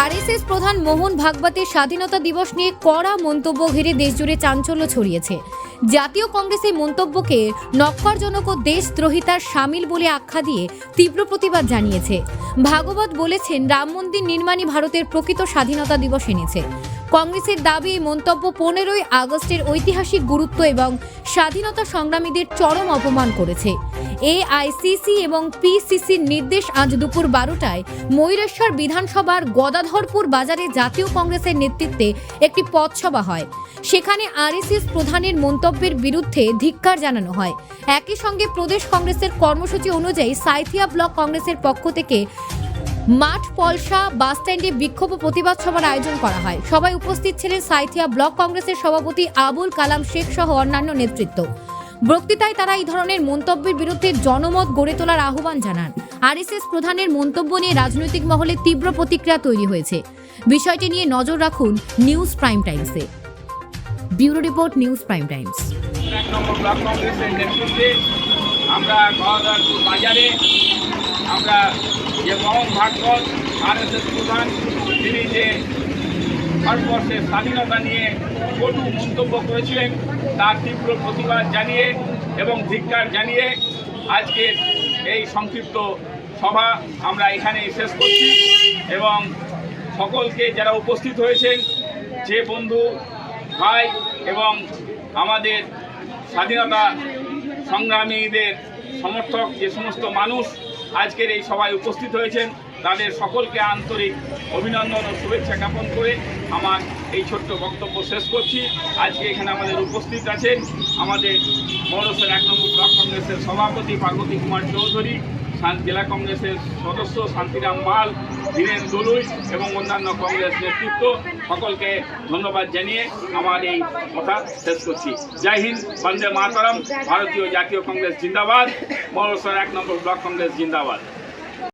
RSS প্রধান মোহন ভাগবতের স্বাধীনতা দিবস নিয়ে কড়া মন্তব্য ঘিরে দেশজুড়ে চাঞ্চল্য ছড়িয়েছে। জাতীয় কংগ্রেসের মন্তব্যকে নক্কারজনক ও দেশদ্রোহিতার সামিল বলে আখ্যা দিয়ে তীব্র প্রতিবাদ জানিয়েছে। ভাগবত বলেছেন, রাম মন্দির নির্মাণই ভারতের প্রকৃত স্বাধীনতা দিবস এনেছে। কংগ্রেসের দাবি, এই মন্তব্য পনেরোই আগস্টের ঐতিহাসিক গুরুত্ব এবং স্বাধীনতা সংগ্রামীদের চরম অপমান করেছে। এআইসিসি এবং পিসিসির নির্দেশ আজ দুপুর বারোটায় ময়ূরেশ্বর বিধানসভার গদাধরপুর বাজারে জাতীয় কংগ্রেসের নেতৃত্বে একটি পথসভা হয়। সেখানে আরএসএস প্রধানের মন্তব্যের বিরুদ্ধে ধিক্কার জানানো হয়। একই সঙ্গে প্রদেশ কংগ্রেসের কর্মসূচি অনুযায়ী সাইথিয়া ব্লক কংগ্রেসের পক্ষ থেকে মাঠ, পলসা, বাস স্ট্যান্ডে বিক্ষোভ প্রতিবাদ সভার আয়োজন করা হয়। সবাই উপস্থিত ছিলেন সাইথিয়া ব্লক কংগ্রেসের সভাপতি আবুল কালাম শেখ সহ অন্যান্য নেতৃত্ব। বক্তৃতায় তারা এই ধরনের মন্তব্যের বিরুদ্ধে জনমত গড়ে তোলার আহ্বান জানান। আরএসএস প্রধানের মন্তব্য নিয়ে রাজনৈতিক মহলে তীব্র প্রতিক্রিয়া তৈরি হয়েছে। বিষয়টি নিয়ে নজর রাখুন news prime টাইমসে। Bureau report, news prime times. এক নম্বর কংগ্রেসের আমরা বাজারে আমরা যে প্রধান তিনি যে ভারতবর্ষের স্বাধীনতা নিয়ে কটু মন্তব্য করেছিলেন, তার তীব্র প্রতিবাদ জানিয়ে এবং ধিক্কার জানিয়ে আজকের এই সংক্ষিপ্ত সভা আমরা এখানে শেষ করছি। এবং সকলকে যারা উপস্থিত হয়েছেন, যে বন্ধু ভাই এবং আমাদের স্বাধীনতা সংগ্রামীদের সমর্থক যে সমস্ত মানুষ আজকের এই সভায় উপস্থিত হয়েছেন, তাদের সকলকে আন্তরিক অভিনন্দন ও শুভেচ্ছা জ্ঞাপন করে আমার এই ছোট্ট বক্তব্য শেষ করছি। আজকে এখানে আমাদের উপস্থিত আছেন আমাদের মৌরসের এক নম্বর ব্লক কংগ্রেসের সভাপতি পার্বতী কুমার চৌধুরী। জেলা কংগ্রেসের সদস্য শান্তিরাম পাল ধীরেন দলুই এবং অন্যান্য কংগ্রেস নেতৃত্ব সকলকে ধন্যবাদ জানিয়ে আমার এই কথা শেষ করছি। জয় হিন্দ, বন্দে মাতরম, ভারতীয় জাতীয় কংগ্রেস জিন্দাবাদ। মৌরসর এক নম্বর ব্লক কংগ্রেস জিন্দাবাদ।